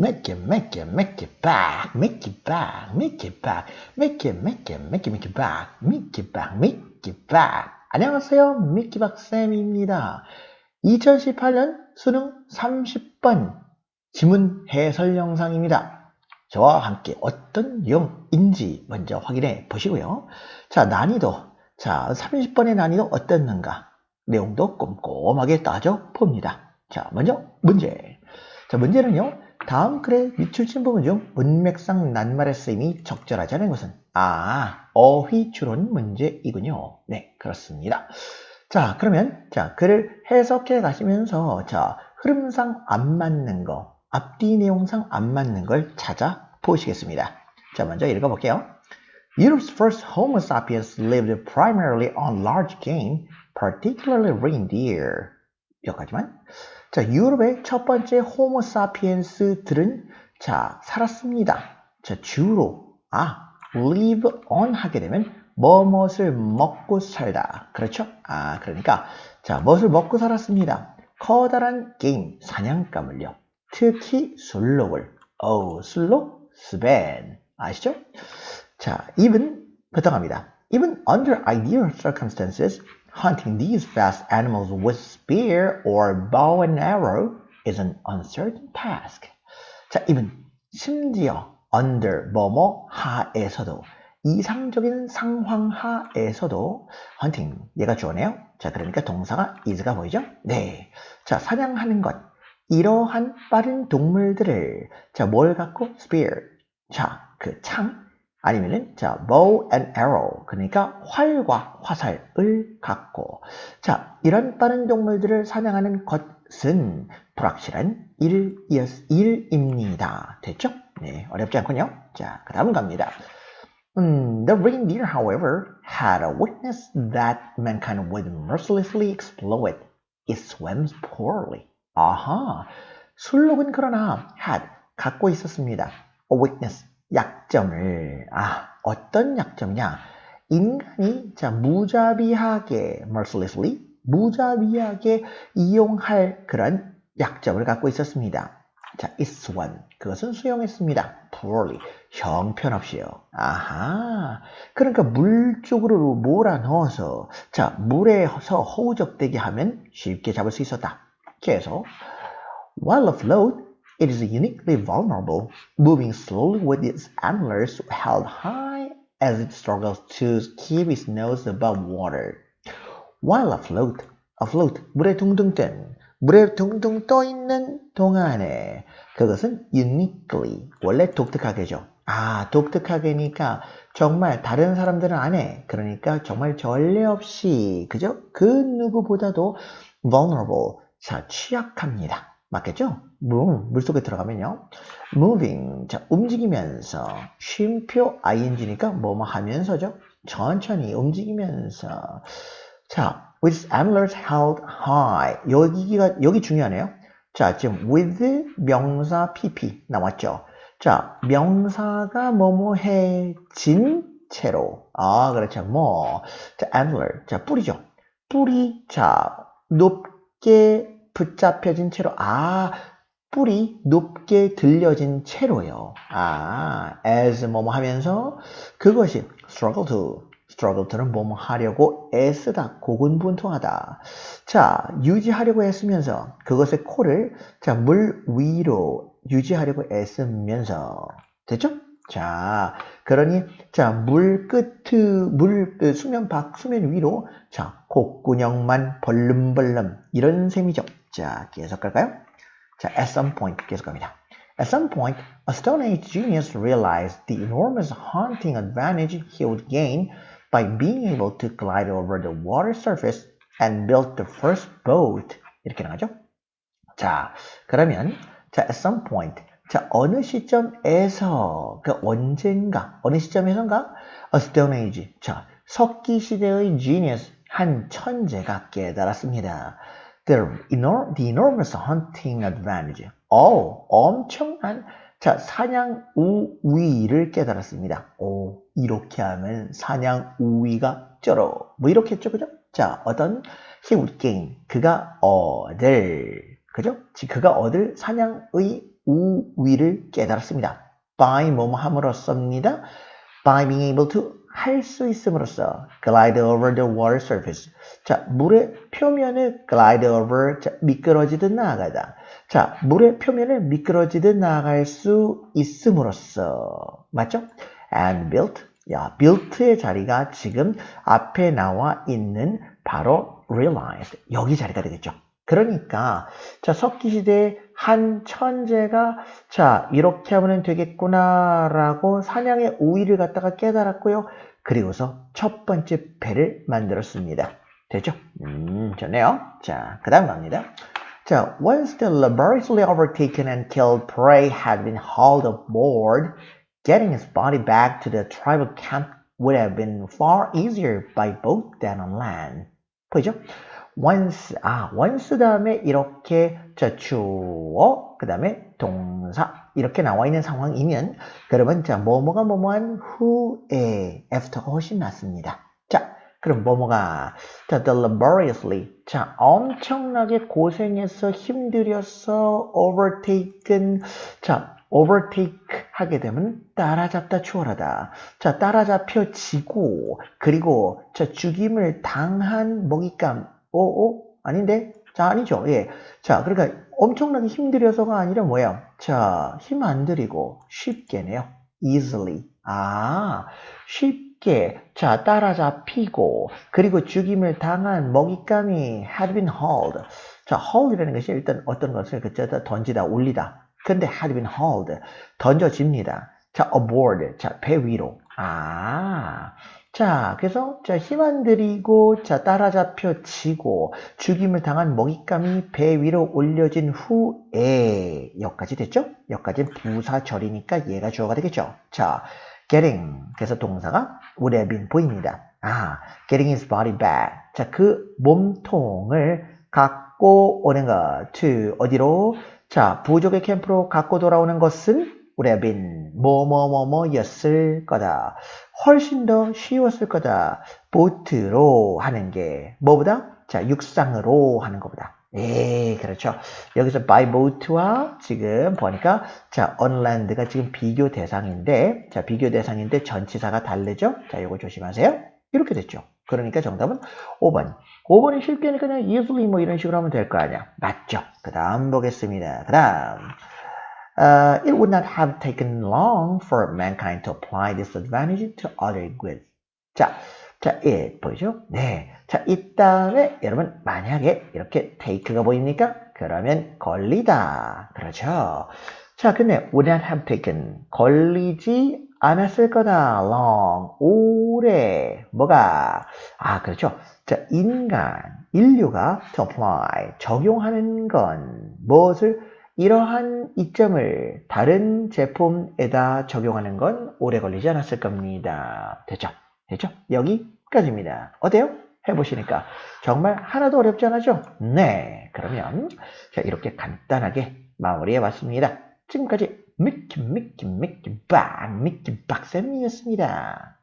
make it, make it, make it back, make it back, make it back, make it, make it, make it, make it back, make it back, make it back. 안녕하세요. 미키박쌤입니다. 2018년 수능 30번 지문 해설 영상입니다. 저와 함께 어떤 내용인지 먼저 확인해 보시고요. 자, 난이도. 자, 30번의 난이도 어땠는가? 내용도 꼼꼼하게 따져 봅니다. 자, 먼저 문제. 자, 문제는요. 다음 글의 밑줄 친 부분 중 문맥상 낱말의 쓰임이 적절하지 않은 것은 아, 어휘 추론 문제이군요. 네, 그렇습니다. 자, 그러면 자, 글을 해석해 가시면서 자, 흐름상 안 맞는 거, 앞뒤 내용상 안 맞는 걸 찾아 보시겠습니다. 자, 먼저 읽어 볼게요. Europe's first Homo sapiens lived primarily on large game, particularly reindeer. 여기까지만. 자, 유럽의 첫 번째 호모 사피엔스들은 자, 살았습니다. 자, 주로 아, live on 하게 되면 뭐뭇을 먹고 살다. 그렇죠? 아, 그러니까 자, 무엇을 먹고 살았습니다. 커다란 게임, 사냥감을요. 특히 술록을. 어, 술록, 스벤. 아시죠? 자, even 부탁합니다. Even under ideal circumstances, hunting these vast animals with spear or bow and arrow is an uncertain task. 자, even 심지어 under 뭐뭐 하에서도 이상적인 상황 하에서도 hunting 얘가 주어네요. 자, 그러니까 동사가 is가 보이죠? 네. 자, 사냥하는 것. 이러한 빠른 동물들을 자, 뭘 갖고 spear. 자, 그 창, 아니면은 자 bow and arrow 그러니까 활과 화살을 갖고 자 이런 빠른 동물들을 사냥하는 것은 불확실한 일, 일입니다. 됐죠? 네 어렵지 않군요. 자 그 다음 갑니다. 음, the reindeer, however, had a weakness that mankind would mercilessly exploit. It swims poorly. 아하, 술록은 그러나 had 갖고 있었습니다. A weakness 약점을 아 어떤 약점이냐 인간이 자 무자비하게 mercilessly 무자비하게 이용할 그런 약점을 갖고 있었습니다. 자, is one 그것은 수용했습니다. poorly 형편없이요. 아하 그러니까 물 쪽으로 몰아 넣어서 자 물에서 허우적대게 하면 쉽게 잡을 수 있었다. 계속 while afloat It is uniquely vulnerable, moving slowly with its antlers held high as it struggles to keep its nose above water. While afloat, afloat, 물에 둥둥 뜬, 물에 둥둥 떠 있는 동안에 그것은 uniquely, 원래 독특하게죠. 아, 독특하게니까 정말 다른 사람들은 안 해. 그러니까 정말 전례 없이, 그죠? 그 누구보다도 vulnerable, 자, 취약합니다. 맞겠죠? 물, 물속에 들어가면요. moving, 자, 움직이면서, 쉼표 ing니까 뭐뭐 하면서죠. 천천히 움직이면서. 자, with antlers held high. 여기가, 여기 중요하네요. 자, 지금 with 명사 pp 나왔죠. 자, 명사가 뭐뭐 해진 채로. 아, 그렇죠. 뭐. 자, antler. 자, 뿌리죠. 뿌리. 자, 높게 붙잡혀진 채로. 아, 뿔이 높게 들려진 채로요. 아, as 뭐뭐 하면서 그것이 struggle to, struggle to는 뭐뭐 하려고 애쓰다, 고군분투하다. 자, 유지하려고 애쓰면서 그것의 코를 자, 물 위로 유지하려고 애쓰면서 됐죠? 자, 그러니 자, 물 끝, 물 수면 밖, 수면 위로 자, 콧구녕만 벌름벌름 이런 셈이죠. 자, 계속 갈까요? 자, at some point 계속 갑니다. At some point, a Stone Age genius realized the enormous hunting advantage he would gain by being able to glide over the water surface and built the first boat. 이렇게 나가죠? 자, 그러면 자, at some point 자, 어느 시점에서 그 언젠가 어느 시점에선가 a Stone Age 자, 석기 시대의 genius 한 천재가 깨달았습니다. The, enor the enormous hunting advantage. 어, 엄청난 자 사냥 우위를 깨달았습니다. 오, 이렇게 하면 사냥 우위가 쩔어. 뭐 이렇게 했죠, 그죠? 자, 어떤 he would gain. 그가 얻을. 그죠? 그가 얻을 사냥의 우위를 깨달았습니다. by 뭐뭐 함으로써입니다. by being able to 할 수 있음으로써 glide over the water surface. 자, 물의 표면을 glide over, 자, 미끄러지듯 나아가다. 자, 물의 표면을 미끄러지듯 나아갈 수 있음으로써. 맞죠? and built. 야, built의 자리가 지금 앞에 나와 있는 바로 realized. 여기 자리가 되겠죠. 그러니까 자 석기 시대에 한 천재가 자 이렇게 하면 되겠구나라고 사냥의 오이를 갖다가 깨달았고요. 그리고서 첫 번째 배를 만들었습니다. 되죠? 음, 좋네요. 자, 그 다음 갑니다. 자, once the laboriously overtaken and killed prey had been hauled aboard, getting his body back to the tribal camp would have been far easier by boat than on land. 보이죠? Once, 아, once 다음에 이렇게 자, 주어, 그 다음에 동사 이렇게 나와 있는 상황이면 그러면 자, 뭐뭐가 뭐뭐한 후에 after가 훨씬 낫습니다. 자, 그럼 뭐뭐가 자, laboriously 자, 엄청나게 고생해서 힘들여서 overtaken 자, overtake 하게 되면 따라잡다 추월하다. 자, 따라잡혀지고 그리고 자, 죽임을 당한 먹잇감 오, 오, 아닌데? 자, 아니죠. 예. 자, 그러니까 엄청나게 힘들여서가 아니라 뭐야? 자, 힘 안 들이고 쉽게네요. easily. 아, 쉽게. 자, 따라잡히고, 그리고 죽임을 당한 먹잇감이 had been hauled. 자, haul이라는 것이 일단 어떤 것을 그쳐다 던지다, 올리다. 근데 had been hauled. 던져집니다. 자, aboard. 자, 배 위로. 아, 자, 그래서 자, 힘안 들이고 자, 따라잡혀 지고 죽임을 당한 먹잇감이 배 위로 올려진 후에 여기까지 됐죠? 여기까지는 부사절이니까 얘가 주어가 되겠죠. 자, getting 그래서 동사가 would have been 보입니다. 아, getting his body back. 자, 그 몸통을 갖고 오는 것. to 어디로? 자, 부족의 캠프로 갖고 돌아오는 것은 been 뭐뭐뭐뭐였을 거다. 훨씬 더 쉬웠을 거다. 보트로 하는 게 뭐보다? 자, 육상으로 하는 것보다. 예, 그렇죠. 여기서 by boat와 지금 보니까 자, on land가 지금 비교 대상인데 자, 비교 대상인데 전치사가 다르죠? 자, 이거 조심하세요. 이렇게 됐죠. 그러니까 정답은 5번. 5번이 쉽게는 그냥 easily 뭐 이런 식으로 하면 될 거 아니야. 맞죠? 그 다음 보겠습니다. 그 다음. Uh, it would not have taken long for mankind to apply this advantage to other goods. 자, 자, it 보이죠? 네. 자, 이 다음에 여러분 만약에 이렇게 take가 보입니까? 그러면 걸리다. 그렇죠. 자, 근데 would not have taken 걸리지 않았을 거다. long 오래 뭐가 아 그렇죠. 자, 인간 인류가 to apply 적용하는 건 무엇을 이러한 이점을 다른 제품에다 적용하는 건 오래 걸리지 않았을 겁니다. 됐죠? 됐죠? 여기까지입니다. 어때요? 해보시니까 정말 하나도 어렵지 않았죠? 네. 그러면 자 이렇게 간단하게 마무리해봤습니다. 지금까지 미키 미키 미키 박 미키 박쌤이었습니다.